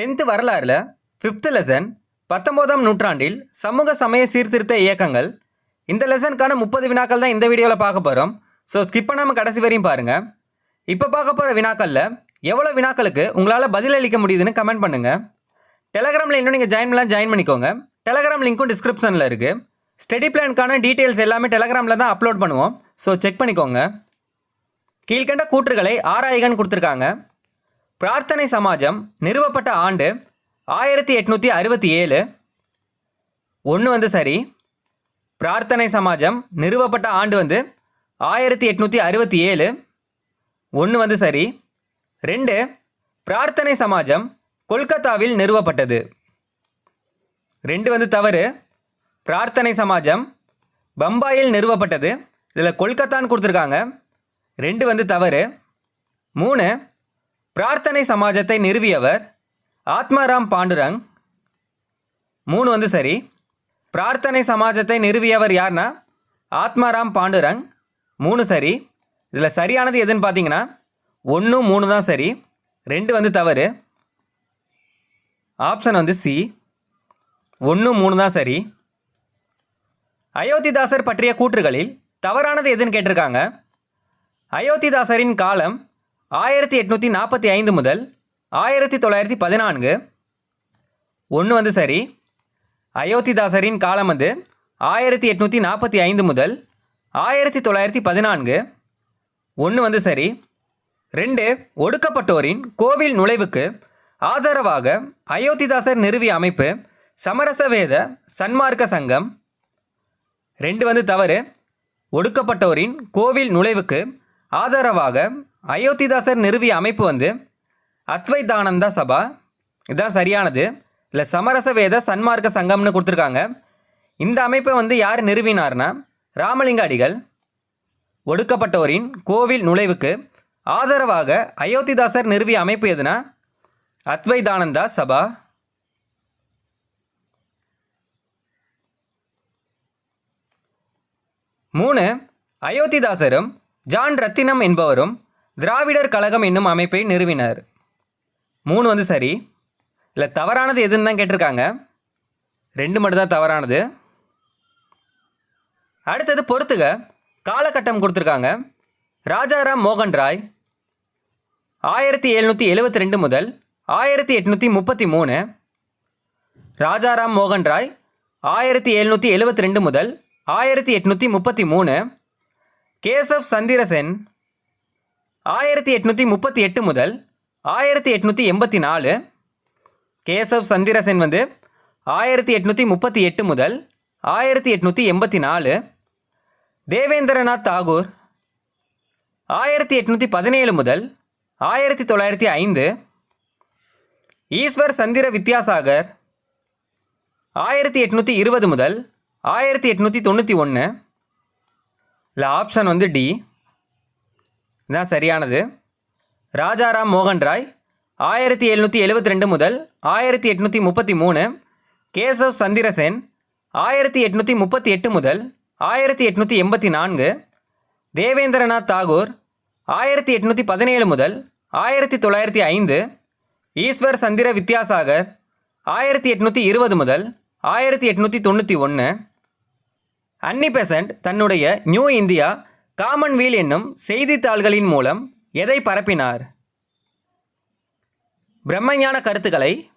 Tenth வரலாறில் fifth lesson பத்தொம்போதாம் நூற்றாண்டில் சமூக சமய சீர்திருத்த இயக்கங்கள். இந்த லெசனுக்கான முப்பது வினாக்கள் தான் இந்த வீடியோவில் பார்க்க போகிறோம் ஸோ ஸ்கிப் பண்ணாமல் கடைசி வரையும் பாருங்கள் இப்போ பார்க்க போகிற வினாக்களில் எவ்வளோ வினாக்களுக்கு உங்களால் பதிலளிக்க முடியுதுன்னு கமெண்ட் பண்ணுங்கள் டெலகிராமில் இன்னும் நீங்கள் ஜாயின் பண்ணலாம் ஜாயின் பண்ணிக்கோங்க. டெலகிராம் லிங்க்கும் டிஸ்கிரிப்ஷனில் இருக்குது ஸ்டடி பிளானுக்கான டீட்டெயில்ஸ் எல்லாமே டெலகிராமில் தான் அப்லோட் பண்ணுவோம். ஸோ செக் பண்ணிக்கோங்க. கீழ்கண்ட கூற்றுகளை ஆராய்கன்னு கொடுத்துருக்காங்க. பிரார்த்தனை சமாஜம் நிறுவப்பட்ட ஆண்டு ஆயிரத்தி எட்நூற்றி அறுபத்தி ஏழு. ஒன்று வந்து சரி. பிரார்த்தனை சமாஜம் நிறுவப்பட்ட ஆண்டு வந்து ஆயிரத்தி எட்நூற்றி அறுபத்தி ஏழு. ஒன்று வந்து சரி. ரெண்டு பிரார்த்தனை சமாஜம் கொல்கத்தாவில் நிறுவப்பட்டது. ரெண்டு வந்து தவறு. பிரார்த்தனை சமாஜம் பம்பாயில் நிறுவப்பட்டது. இதில் கொல்கத்தான்னு கொடுத்துருக்காங்க. ரெண்டு வந்து தவறு. மூணு பிரார்த்தனை சமாஜத்தை நிறுவியவர் ஆத்மாராம் பாண்டுரங். மூணு வந்து சரி. பிரார்த்தனை சமாஜத்தை நிறுவியவர் யார்னா ஆத்மாராம் பாண்டுரங். மூணு சரி. இதில் சரியானது எதுன்னு பார்த்தீங்கன்னா ஒன்று மூணு தான் சரி. ரெண்டு வந்து தவறு. ஆப்ஷன் வந்து சி. ஒன்று மூணு தான் சரி. அயோத்திதாசர் பற்றிய கூற்றுகளில் தவறானது எதுன்னு கேட்டிருக்காங்க. அயோத்திதாசரின் காலம் ஆயிரத்தி எட்நூற்றி நாற்பத்தி ஐந்து முதல் ஆயிரத்தி தொள்ளாயிரத்தி பதினான்கு. ஒன்று வந்து சரி. அயோத்திதாசரின் காலம் வந்து ஆயிரத்தி எட்நூற்றி நாற்பத்தி ஐந்து முதல் ஆயிரத்தி தொள்ளாயிரத்தி பதினான்கு. ஒன்று வந்து சரி. ரெண்டு ஒடுக்கப்பட்டோரின் கோவில் நுழைவுக்கு ஆதரவாக அயோத்திதாசர் நிறுவிய அமைப்பு சமரச வேத சன்மார்க்க சங்கம். ரெண்டு வந்து தவறு. ஒடுக்கப்பட்டோரின் கோவில் நுழைவுக்கு ஆதரவாக அயோத்திதாசர் நிறுவிய அமைப்பு வந்து அத்வைதானந்தா சபா. இதுதான் சரியானது. இல்லை சமரச வேத சன்மார்க்க சங்கம்னு கொடுத்துருக்காங்க. இந்த அமைப்பை வந்து யார் நிறுவினார்னா ராமலிங்க அடிகள் ஒடுக்கப்பட்டோரின் கோவில் நுழைவுக்கு ஆதரவாக அயோத்திதாசர் நிறுவிய அமைப்பு எதுனா அத்வைதானந்தா சபா. மூணு அயோத்திதாசரும் ஜான் ரத்தினம் என்பவரும் திராவிடர் கழகம் என்னும் அமைப்பை நிறுவினர். மூணு வந்து சரி. இல்லை தவறானது எதுன்னு தான் கேட்டிருக்காங்க. ரெண்டு மட்டும் தான் தவறானது. அடுத்தது பொறுத்துக. காலகட்டம் கொடுத்துருக்காங்க. ராஜாராம் மோகன் ராய் ஆயிரத்தி எழுநூற்றி எழுபத்தி ரெண்டு முதல் ஆயிரத்தி எட்நூற்றி முப்பத்தி மூணு ராஜாராம் மோகன் ராய் ஆயிரத்தி எழுநூற்றி எழுபத்தி ரெண்டு முதல் ஆயிரத்தி எட்நூற்றி முப்பத்தி மூணு கேசவ் சந்திரசென் ஆயிரத்தி எட்நூற்றி முப்பத்தி எட்டு முதல் ஆயிரத்தி எட்நூற்றி எண்பத்தி நாலு கேசவ் சந்திரசென் வந்து ஆயிரத்தி எட்நூற்றி முப்பத்தி எட்டு முதல் ஆயிரத்தி எட்நூற்றி எண்பத்தி நாலு தேவேந்திரநாத் தாகூர் ஆயிரத்தி எட்நூற்றி பதினேழு முதல் ஆயிரத்தி தொள்ளாயிரத்தி ஐந்து ஈஸ்வர் சந்திர வித்யாசாகர் ஆயிரத்தி எட்நூற்றி இருபது முதல் ஆயிரத்தி எட்நூற்றி தொண்ணூற்றி ஒன்று இல்லை ஆப்ஷன் வந்து டி இதுதான் சரியானது. ராஜாராம் மோகன் ராய் ஆயிரத்தி எழுநூற்றி எழுபத்தி ரெண்டு முதல் ஆயிரத்தி எட்நூற்றி முப்பத்தி மூணு. கேசவ் சந்திரசென் ஆயிரத்தி எட்நூற்றி முப்பத்தி எட்டு முதல் ஆயிரத்தி எட்நூற்றி எண்பத்தி நான்கு. தேவேந்திரநாத் தாகூர் ஆயிரத்தி எட்நூற்றி பதினேழு முதல் ஆயிரத்தி தொள்ளாயிரத்தி ஐந்து. ஈஸ்வர் சந்திர வித்யாசாகர் ஆயிரத்தி எட்நூற்றி இருபது முதல் ஆயிரத்தி எட்நூற்றி தொண்ணூற்றி ஒன்று. அன்னி பெசன்ட் தன்னுடைய நியூ இந்தியா காமன்வீல் என்னும் செய்தித்தாள்களின் மூலம் எதை பரப்பினார்? பிரம்மஞான கருத்துக்களை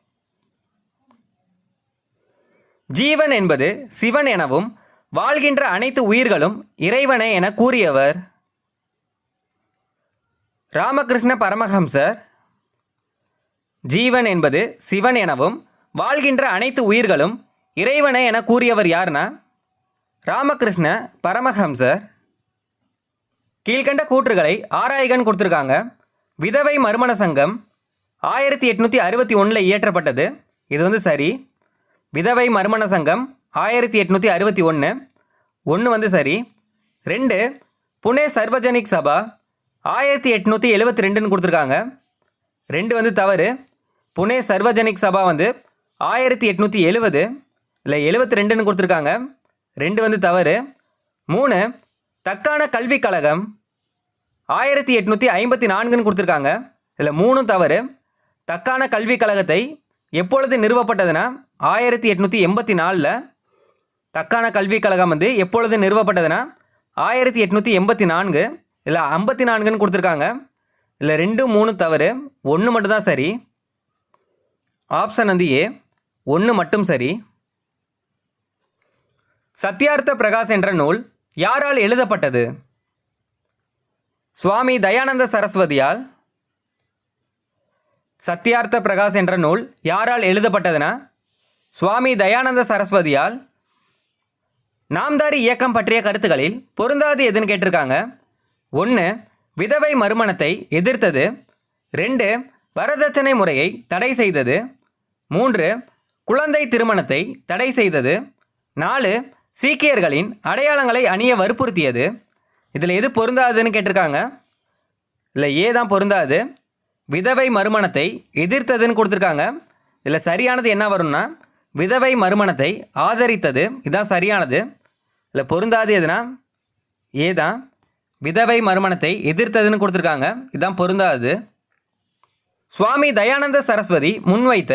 ஜீவன் என்பது சிவன் எனவும் வாழ்கின்ற அனைத்து உயிர்களும் இறைவனே என கூறியவர். ராமகிருஷ்ண பரமஹம்சர் ஜீவன் என்பது சிவன் எனவும் வாழ்கின்ற அனைத்து உயிர்களும் இறைவனே என கூறியவர் யார்னா? ராமகிருஷ்ண பரமஹம்சர். கீழ்கண்ட கூற்றுகளை ஆராய்கன் கொடுத்துருக்காங்க. விதவை மறுமண சங்கம் ஆயிரத்தி எட்நூற்றி அறுபத்தி ஒன்றில் இயற்றப்பட்டது. இது வந்து சரி. விதவை மறுமண சங்கம் ஆயிரத்தி எட்நூற்றி அறுபத்தி ஒன்று ஒன்று வந்து சரி. ரெண்டு புனே சர்வஜனிக் சபா ஆயிரத்தி எட்நூற்றி எழுபத்தி ரெண்டுன்னு கொடுத்துருக்காங்க. ரெண்டு வந்து தவறு. புனே சர்வஜனிக் சபா வந்து ஆயிரத்தி எட்நூற்றி எழுபது இல்லை எழுபத்தி ரெண்டுன்னு கொடுத்துருக்காங்க. ரெண்டு வந்து தவறு. மூணு தக்கான கல்விக் கழகம் ஆயிரத்தி எட்நூற்றி ஐம்பத்தி நான்குன்னு கொடுத்துருக்காங்க. இதில் மூணும் தவறு. தக்கான கல்விக் கழகத்தை எப்பொழுது நிறுவப்பட்டதுன்னா ஆயிரத்தி எட்நூற்றி எண்பத்தி நாலில் தக்கான கல்விக் கழகம் வந்து எப்பொழுது நிறுவப்பட்டதுன்னா ஆயிரத்தி எட்நூற்றி எண்பத்தி நான்கு. இல்லை ஐம்பத்தி நான்குன்னு கொடுத்துருக்காங்க. இல்லை ரெண்டு மூணு தவறு. ஒன்று மட்டும்தான் சரி. ஆப்ஷன் வந்து ஏ. ஒன்று மட்டும் சரி. சத்யார்த்த பிரகாஷ் என்ற நூல் யாரால் எழுதப்பட்டது? சுவாமி தயானந்த சரஸ்வதியால் சத்யார்த்த பிரகாஷ் என்ற நூல் யாரால் எழுதப்பட்டதுன்னா சுவாமி தயானந்த சரஸ்வதியால் நாம்தாரி இயக்கம் பற்றிய கருத்துக்களில் பொருந்தாது எதுன்னு கேட்டிருக்காங்க. ஒன்று விதவை மறுமணத்தை எதிர்த்தது. ரெண்டு வரதட்சணை முறையை தடை செய்தது. மூன்று குழந்தை திருமணத்தை தடை செய்தது. நாலு சீக்கியர்களின் அடையாளங்களை அணிய வற்புறுத்தியது. இதில் எது பொருந்தாதுன்னு கேட்டிருக்காங்க. இல்லை ஏ தான் பொருந்தாது. விதவை மறுமணத்தை எதிர்த்ததுன்னு கொடுத்துருக்காங்க. இதில் சரியானது என்ன வரும்னா விதவை மறுமணத்தை ஆதரித்தது. இதுதான் சரியானது. இல்லை பொருந்தாது எதுனா ஏதான் விதவை மறுமணத்தை எதிர்த்ததுன்னு கொடுத்துருக்காங்க. இதுதான் பொருந்தாது. சுவாமி தயானந்த சரஸ்வதி முன்வைத்த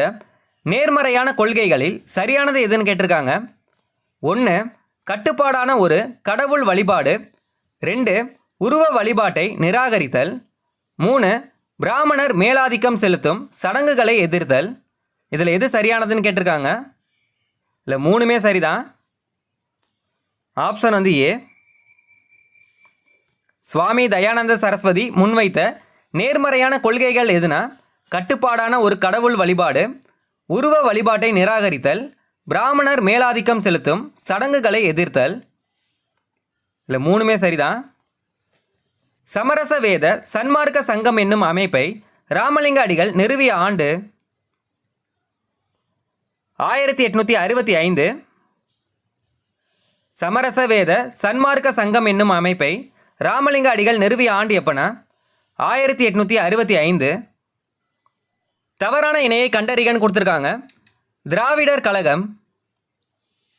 நேர்மறையான கொள்கைகளில் சரியானது எதுன்னு கேட்டிருக்காங்க. ஒன்று கட்டுப்பாடான ஒரு கடவுள் வழிபாடு. ரெண்டு உருவ வழிபாட்டை நிராகரித்தல். மூணு பிராமணர் மேலாதிக்கம் செலுத்தும் சடங்குகளை எதிர்த்தல். இதில் எது சரியானதுன்னு கேட்டிருக்காங்க? இல்லை மூணுமே சரிதான். ஆப்ஷன் வந்து ஏ சுவாமி தயானந்த சரஸ்வதி முன்வைத்த நேர்மறையான கொள்கைகள் எதுனா? கட்டுப்பாடான ஒரு கடவுள் வழிபாடு. உருவ வழிபாட்டை நிராகரித்தல். பிராமணர் மேலாதிக்கம் செலுத்தும் சடங்குகளை எதிர்த்தல். இல்லை மூணுமே சரிதான். சமரச வேத சன்மார்க்க சங்கம் என்னும் அமைப்பை ராமலிங்க அடிகள் நிறுவிய ஆண்டு ஆயிரத்தி எட்நூற்றி அறுபத்தி ஐந்து சமரச வேத சன்மார்க்க சங்கம் என்னும் அமைப்பை ராமலிங்க அடிகள் நிறுவிய ஆண்டு எப்பனா? ஆயிரத்தி எட்நூற்றி அறுபத்தி ஐந்து. தவறான இணையை கண்டறிகன்னு கொடுத்துருக்காங்க. திராவிடர் கழகம்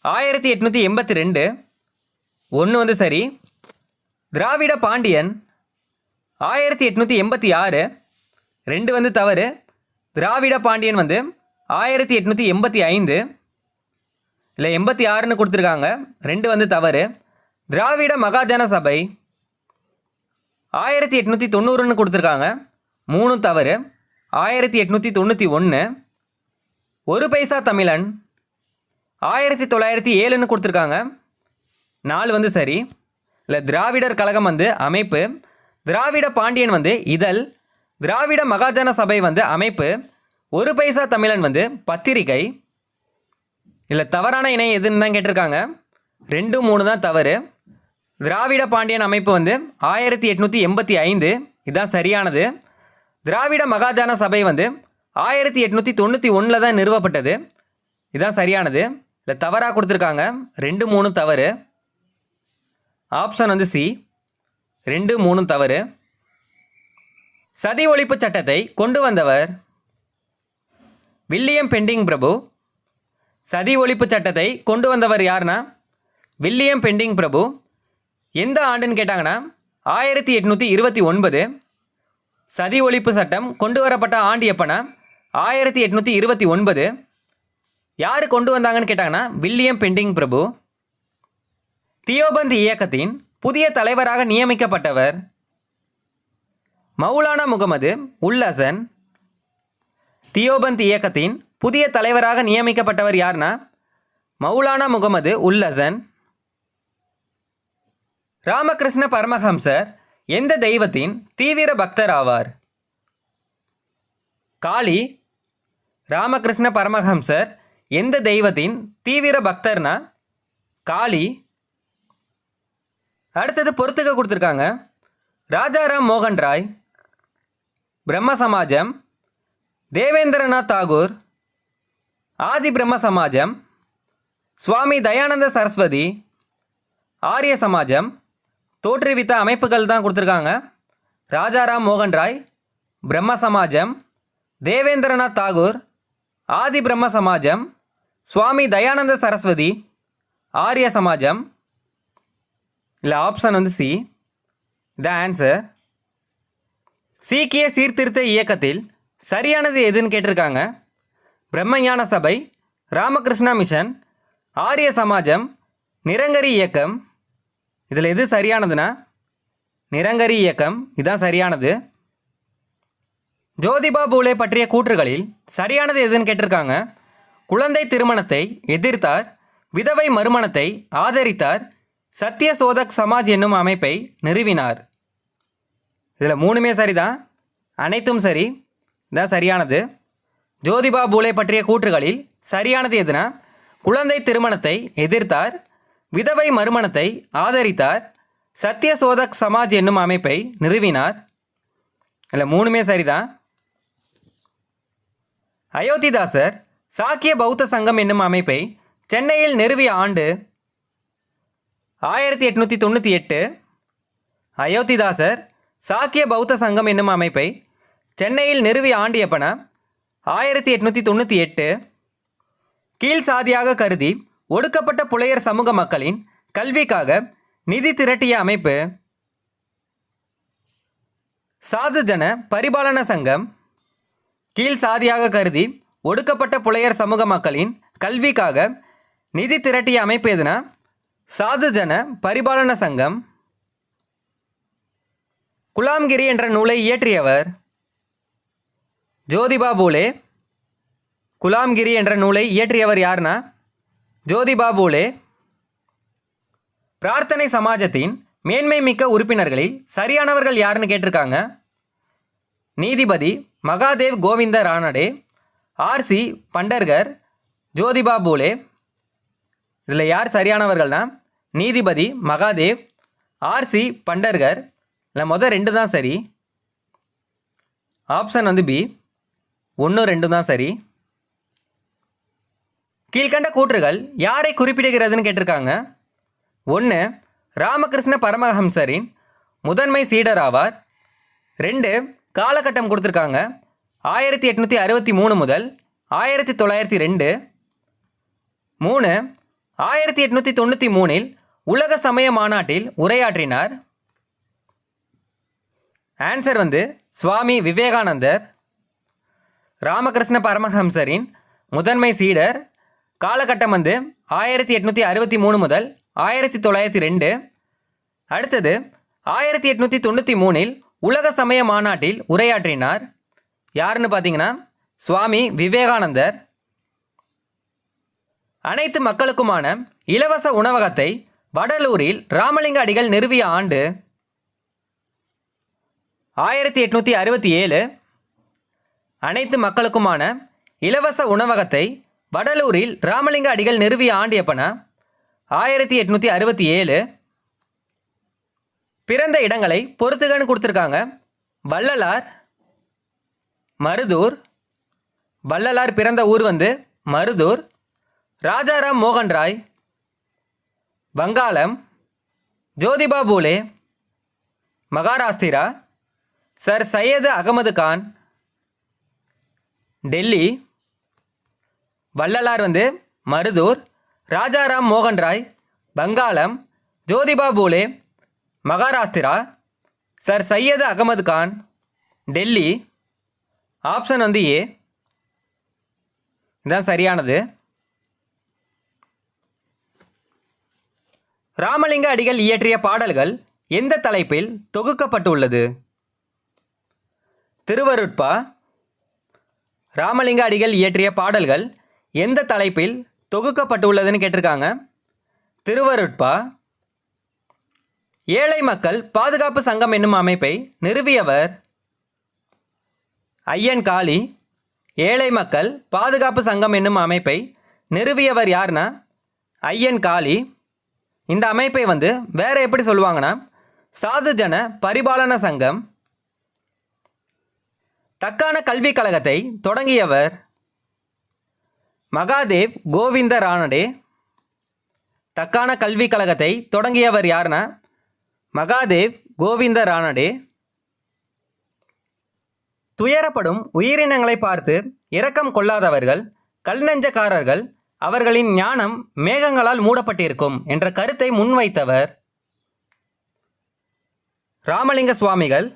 ஆயிரத்தி எட்நூற்றி எண்பத்தி ரெண்டு. ஒன்று வந்து சரி. திராவிட பாண்டியன் ஆயிரத்தி எட்நூற்றி எண்பத்தி ஆறு. ரெண்டு வந்து தவறு. திராவிட பாண்டியன் வந்து ஆயிரத்தி எட்நூற்றி எண்பத்தி ஐந்து. இல்லை எண்பத்தி ஆறுன்னு கொடுத்துருக்காங்க. ரெண்டு வந்து தவறு. திராவிட மகாஜன சபை ஆயிரத்தி எட்நூற்றி தொண்ணூறுன்னு கொடுத்துருக்காங்க. மூணு தவறு. ஆயிரத்தி எட்நூற்றி தொண்ணூற்றி ஒன்று ஒரு பைசா தமிழன் ஆயிரத்தி தொள்ளாயிரத்தி ஏழுன்னு கொடுத்துருக்காங்க. நாலு வந்து சரி. இல்லை திராவிடர் கழகம் வந்து அமைப்பு. திராவிட பாண்டியன் வந்து இதழ். திராவிட மகாஜன சபை வந்து அமைப்பு. ஒரு பைசா தமிழன் வந்து பத்திரிகை. இல்லை தவறான இணை எதுன்னு தான் கேட்டிருக்காங்க. ரெண்டு மூணு தான் தவறு. திராவிட பாண்டியன் அமைப்பு வந்து ஆயிரத்தி எட்நூற்றி எண்பத்தி ஐந்து. இதுதான் சரியானது. திராவிட மகாஜன சபை வந்து ஆயிரத்தி எட்நூற்றி தொண்ணூற்றி ஒன்றில் தான் நிறுவப்பட்டது. இதுதான் சரியானது. இல்லை தவறாக கொடுத்துருக்காங்க. ரெண்டு மூணு தவறு. ஆப்ஷன் வந்து சி. ரெண்டு மூணு தவறு. சதி ஒழிப்பு சட்டத்தை கொண்டு வந்தவர் வில்லியம் பெண்டிங் பிரபு. சதி ஒழிப்பு சட்டத்தை கொண்டு வந்தவர் யாருன்னா? வில்லியம் பெண்டிங் பிரபு. எந்த ஆண்டுன்னு கேட்டாங்கன்னா? ஆயிரத்தி எட்நூற்றி இருபத்தி ஒன்பது. சதி ஒழிப்பு சட்டம் கொண்டு வரப்பட்ட ஆண்டு எப்போனா ஆயிரத்தி எட்நூற்றி இருபத்தி ஒன்பது. யார் கொண்டு வந்தாங்கன்னு கேட்டாங்கன்னா வில்லியம் பெண்டிங் பிரபு தியோபந்த் இயக்கத்தின் புதிய தலைவராக நியமிக்கப்பட்டவர் மௌலானா முகமது உல் ஹசன். தியோபந்த் இயக்கத்தின் புதிய தலைவராக நியமிக்கப்பட்டவர் யார்னா மௌலானா முகமது உல் ஹசன். ராமகிருஷ்ண பரமஹம்சர் எந்த தெய்வத்தின் தீவிர பக்தர் ஆவார்? காளி ராமகிருஷ்ண பரமஹம்சர் எந்த தெய்வத்தின் தீவிர பக்தர்னா காளி. அடுத்தது பொறுத்துக்க கொடுத்துருக்காங்க. ராஜாராம் மோகன் ராய் பிரம்ம சமாஜம் தேவேந்திரநாத் தாகூர் ஆதி பிரம்ம சமாஜம் சுவாமி தயானந்த சரஸ்வதி ஆரிய சமாஜம் தோற்றுவித்த அமைப்புகள் தான் கொடுத்துருக்காங்க. ராஜாராம் மோகன் ராய் பிரம்ம சமாஜம் தேவேந்திரநாத் தாகூர் ஆதி பிரம்ம சமாஜம் சுவாமி தயானந்த சரஸ்வதி ஆரிய சமாஜம் இல்லை ஆப்ஷன் வந்து சி த ஆன்சர் சீக்கிய சீர்திருத்த இயக்கத்தில் சரியானது எதுன்னு கேட்டிருக்காங்க. பிரம்மஞான சபை ராமகிருஷ்ணா மிஷன் ஆரிய சமாஜம் நிரங்கரி இயக்கம். இதில் எது சரியானதுன்னா நிரங்கரி இயக்கம் இதுதான் சரியானது. ஜோதிபா பூலே பற்றிய கூற்றுகளில் சரியானது எதுன்னு கேட்டிருக்காங்க. குழந்தை திருமணத்தை எதிர்த்தார் விதவை மறுமணத்தை ஆதரித்தார் சத்திய சோதக் சமாஜ் என்னும் அமைப்பை நிறுவினார். இதில் மூணுமே சரிதான். அனைத்தும் சரி. இதான் சரியானது. ஜோதிபா பூலே பற்றிய கூற்றுகளில் சரியானது எதுனா குழந்தை திருமணத்தை எதிர்த்தார் விதவை மறுமணத்தை ஆதரித்தார் சத்திய சோதக் சமாஜ் என்னும் அமைப்பை நிறுவினார். இதில் மூணுமே சரிதான். அயோத்திதாசர் சாக்கிய பௌத்த சங்கம் என்னும் அமைப்பை சென்னையில் நிறுவிய ஆண்டு ஆயிரத்தி எட்நூற்றி தொண்ணூற்றி எட்டு அயோத்திதாசர் சாக்கிய பௌத்த சங்கம் என்னும் அமைப்பை சென்னையில் நிறுவிய ஆண்டு எப்பன ஆயிரத்தி எட்நூற்றி தொண்ணூற்றி எட்டு கீழ் சாதியாக கருதி ஒடுக்கப்பட்ட புலையர் சமூக மக்களின் கல்விக்காக நிதி திரட்டிய அமைப்பு சாதுஜன பரிபாலன சங்கம் கீழ் சாதியாக கருதி ஒடுக்கப்பட்ட புலையர் சமூக மக்களின் கல்விக்காக நிதி திரட்டிய அமைப்பு எதுனா? சாதுஜன பரிபாலன சங்கம். குலாம்கிரி என்ற நூலை இயற்றியவர் ஜோதிபா பூலே. குலாம்கிரி என்ற நூலை இயற்றியவர் யாருன்னா ஜோதிபா பூலே. பிரார்த்தனை சமாஜத்தின் மேன்மை மிக்க உறுப்பினர்களில் சரியானவர்கள் யாருன்னு கேட்டிருக்காங்க? நீதிபதி மகாதேவ் கோவிந்த ராணடே ஆர்சி பண்டர்கர் ஜோதிபா பூலே. இதில் யார் சரியானவர்கள்னா நீதிபதி மகாதேவ் ஆர்சி பண்டர்கர். இல்லை மொதல் ரெண்டு தான் சரி. ஆப்ஷன் வந்து பி. ஒன்று ரெண்டு தான் சரி. கீழ்கண்ட கூற்றுகள் யாரை குறிப்பிடுகிறதுன்னு கேட்டிருக்காங்க. ஒன்று ராமகிருஷ்ண பரமஹம்சரின் முதன்மை சீடர் ஆவார். ரெண்டு காலகட்டம் கொடுத்துருக்காங்க. ஆயிரத்தி எட்நூற்றி அறுபத்தி மூணு முதல் ஆயிரத்தி தொள்ளாயிரத்தி ரெண்டு. மூணு ஆயிரத்தி எட்நூற்றி தொண்ணூற்றி மூணில் உலக சமய மாநாட்டில் உரையாற்றினார். ஆன்சர் வந்து சுவாமி விவேகானந்தர் ராமகிருஷ்ண பரமஹம்சரின் முதன்மை சீடர். காலகட்டம் வந்து ஆயிரத்தி எட்நூற்றி அறுபத்தி மூணு முதல் ஆயிரத்தி தொள்ளாயிரத்தி ரெண்டு. அடுத்தது ஆயிரத்தி எட்நூற்றி தொண்ணூற்றி மூணில் உலக சமய மாநாட்டில் உரையாற்றினார். யாருன்னு பார்த்தீங்கன்னா சுவாமி விவேகானந்தர். அனைத்து மக்களுக்குமான இலவச உணவகத்தை வடலூரில் ராமலிங்க அடிகள் நிறுவிய ஆண்டு ஆயிரத்தி எட்நூற்றி அறுபத்தி ஏழு. அனைத்து மக்களுக்குமான இலவச உணவகத்தை வடலூரில் ராமலிங்க அடிகள் நிறுவிய ஆண்டு எப்பனா ஆயிரத்தி எட்நூற்றி அறுபத்தி ஏழு. பிறந்த இடங்களை பொறுத்துகன்னு கொடுத்துருக்காங்க. வள்ளலார் மருதூர். வள்ளலார் பிறந்த ஊர் வந்து மருதூர். ராஜாராம் மோகன் ராய் வங்காளம். ஜோதிபா பூலே. மகாராஷ்டிரா. சர் சையது அகமது கான். டெல்லி. வள்ளலார் வந்து மருதூர். ராஜாராம் மோகன் ராய் வங்காளம். ஜோதிபா பூலே. மகாராஷ்டிரா. சர் சையது அகமது கான். டெல்லி. ஆப்ஷன் வந்து ஏ. இதான் சரியானது. ராமலிங்க அடிகள் இயற்றிய பாடல்கள் எந்த தலைப்பில் தொகுக்கப்பட்டுள்ளது? திருவருட்பா. ராமலிங்க அடிகள் இயற்றிய பாடல்கள் எந்த தலைப்பில் தொகுக்கப்பட்டுள்ளதுன்னு கேட்டிருக்காங்க. திருவருட்பா. ஏழை மக்கள் பாதுகாப்பு சங்கம் என்னும் அமைப்பை நிறுவியவர் ஐயன் காளி ஏழை மக்கள் பாதுகாப்பு சங்கம் என்னும் அமைப்பை நிறுவியவர் யார்னா ஐயன் காளி. இந்த அமைப்பை வந்து வேறு எப்படி சொல்லுவாங்கன்னா சாதுஜன பரிபாலன சங்கம். தக்கான கல்விக் கழகத்தை தொடங்கியவர் மகாதேவ் கோவிந்த ரானடே தக்கான கல்விக் கழகத்தை தொடங்கியவர் யாருன்னா மகாதேவ் கோவிந்த ரானடே துயரப்படும் உயிரினங்களை பார்த்து இரக்கம் கொள்ளாதவர்கள் கல்நெஞ்சக்காரர்கள் அவர்களின் ஞானம் மேகங்களால் மூடப்பட்டிருக்கும் என்ற கருத்தை முன்வைத்தவர் ராமலிங்க சுவாமிகள்.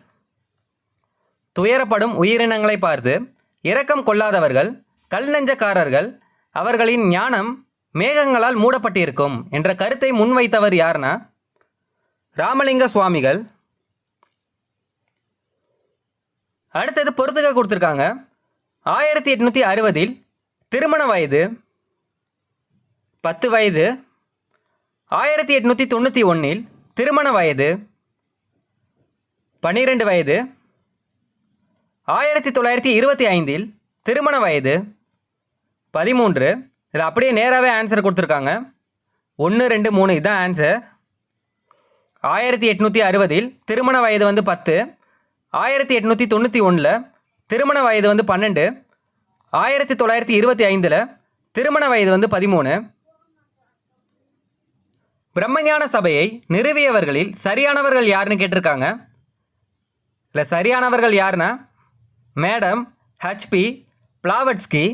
துயரப்படும் உயிரினங்களை பார்த்து இரக்கம் கொள்ளாதவர்கள் கல்நெஞ்சக்காரர்கள் அவர்களின் ஞானம் மேகங்களால் மூடப்பட்டிருக்கும் என்ற கருத்தை முன்வைத்தவர் யாருன்னா ராமலிங்க சுவாமிகள். அடுத்தது பொறுத்துக்க கொடுத்துருக்காங்க? ஆயிரத்தி எட்நூற்றி அறுபதில் திருமண வயது பத்து வயது. ஆயிரத்தி எட்நூற்றி தொண்ணூற்றி ஒன்றில் திருமண வயது பன்னிரெண்டு வயது. ஆயிரத்தி தொள்ளாயிரத்தி இருபத்தி ஐந்தில் திருமண வயது பதிமூன்று. இதில் அப்படியே நேராகவே ஆன்சர் கொடுத்துருக்காங்க. ஒன்று ரெண்டு மூணு இதுதான் ஆன்சர் ஆயிரத்தி எட்நூற்றி அறுபதில் திருமண வயது வந்து பத்து. ஆயிரத்தி எட்நூற்றி தொண்ணூற்றி ஒன்றில் திருமண வயது வந்து பன்னெண்டு ஆயிரத்தி தொள்ளாயிரத்தி இருபத்தி ஐந்தில் திருமண வயது வந்து பதிமூணு. பிரம்மஞான சபையை நிறுவியவர்களில் சரியானவர்கள் யாருன்னு கேட்டிருக்காங்க. இல்லை சரியானவர்கள் யாருன்னா madam HP Blavatsky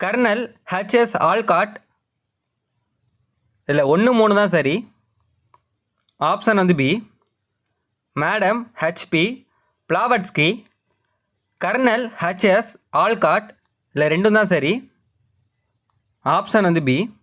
colonel HS Olcott இல்லை ஒன்று மூணு தான் சரி. ஆப்ஷன் வந்து B. Madam HP Blavatsky colonel HS Olcott இல்லை ரெண்டும் தான் சரி. ஆப்ஷன் வந்து பி.